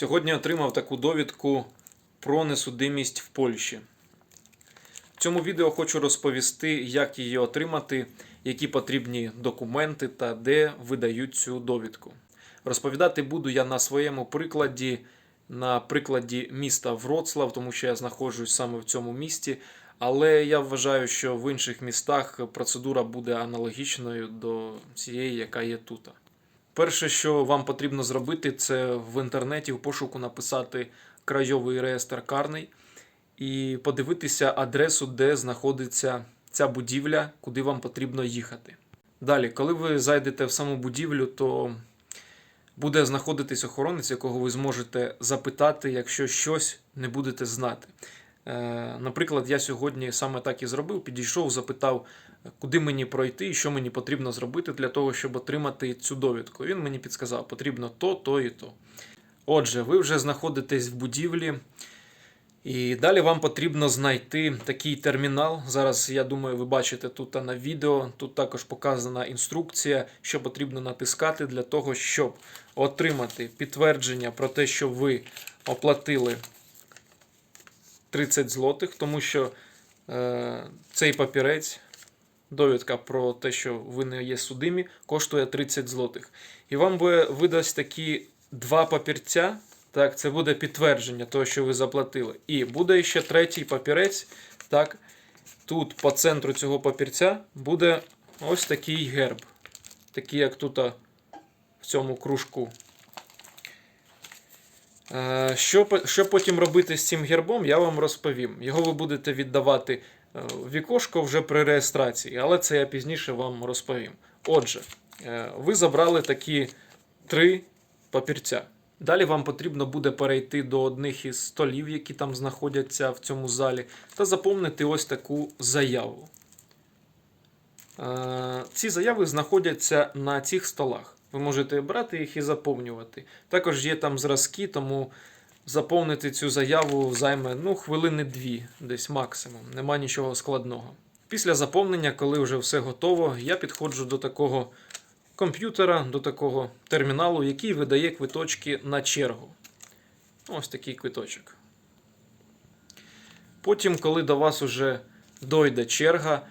Сьогодні отримав таку довідку про несудимість в Польщі. В цьому відео хочу розповісти, як її отримати, які потрібні документи та де видають цю довідку. Розповідати буду я на своєму прикладі, на прикладі міста Вроцлав, тому що я знаходжусь саме в цьому місті. Але я вважаю, що в інших містах процедура буде аналогічною до цієї, яка є тут. Перше, що вам потрібно зробити, це в інтернеті в пошуку написати Крайовий реєстр карний і подивитися адресу, де знаходиться ця будівля, куди вам потрібно їхати. Далі, коли ви зайдете в саму будівлю, то буде знаходитись охоронець, якого ви зможете запитати, якщо щось не будете знати. Е, Наприклад, я сьогодні саме так і зробив. Підійшов, запитав, куди мені пройти і що мені потрібно зробити для того, щоб отримати цю довідку. Він мені підказав, потрібно то, то і то. Отже, ви вже знаходитесь в будівлі, і далі вам потрібно знайти такий термінал. Зараз, я думаю, ви бачите тут на відео. Тут також показана інструкція, що потрібно натискати для того, щоб отримати підтвердження про те, що ви оплатили 30 злотих, тому що е, цей папірець, довідка про те, що ви не є судимі, коштує 30 злотих. І вам буде видасть такі два папірця. Так, це буде підтвердження того, що ви заплатили. І буде ще третій папірець. Так, тут по центру цього папірця буде ось такий герб. Такий, як тут в цьому кружку. Е, Що, що потім робити з цим гербом, я вам розповім. Його ви будете віддавати е, в вікошко вже при реєстрації, але це я пізніше вам розповім. Отже, е, ви забрали такі три папірця. Далі вам потрібно буде перейти до одних із столів, які там знаходяться в цьому залі, та заповнити ось таку заяву. Ці заяви знаходяться на цих столах. Ви можете брати їх і заповнювати. Також є там зразки, тому заповнити цю заяву займе ну, хвилини дві, десь максимум. Нема нічого складного. Після заповнення, коли вже все готово, я підходжу до такого комп'ютера, до такого терміналу, який видає квиточки на чергу. Ось такий квиточок. Потім, коли до вас уже дойде черга,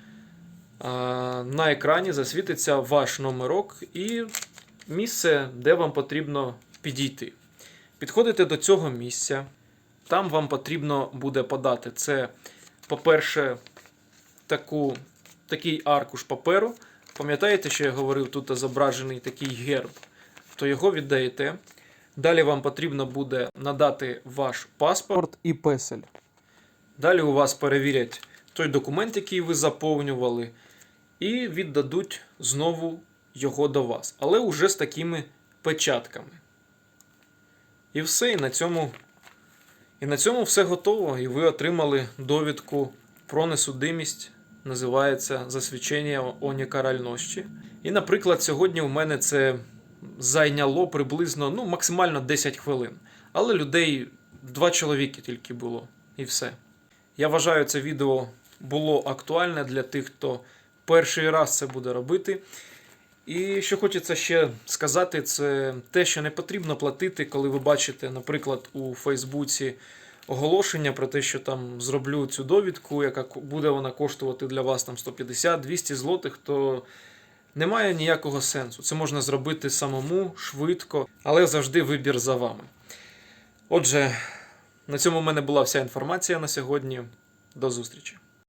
на екрані засвітиться ваш номерок і місце, де вам потрібно підійти. Підходите до цього місця. Там вам потрібно буде подати це, по-перше, таку, такий аркуш паперу. Пам'ятаєте, що я говорив, тут зображений такий герб, то його віддаєте. Далі вам потрібно буде надати ваш паспорт і песель. Далі у вас перевірять той документ, який ви заповнювали, і віддадуть знову його до вас, але уже з такими печатками. І все, і на цьому, і на цьому все готово. І ви отримали довідку про несудимість. Називається засвідчення о некаральності. І, наприклад, сьогодні у мене це зайняло приблизно ну, максимально 10 хвилин. Але людей два чоловіки тільки було, і все. Я вважаю, це відео було актуальне для тих, хто перший раз це буде робити. І що хочеться ще сказати, це те, що не потрібно платити, коли ви бачите, наприклад, у Фейсбуці оголошення про те, що там зроблю цю довідку, яка буде вона коштувати для вас там 150-200 злотих, то немає ніякого сенсу. Це можна зробити самому швидко, але завжди вибір за вами. Отже, на цьому в мене була вся інформація на сьогодні. До зустрічі.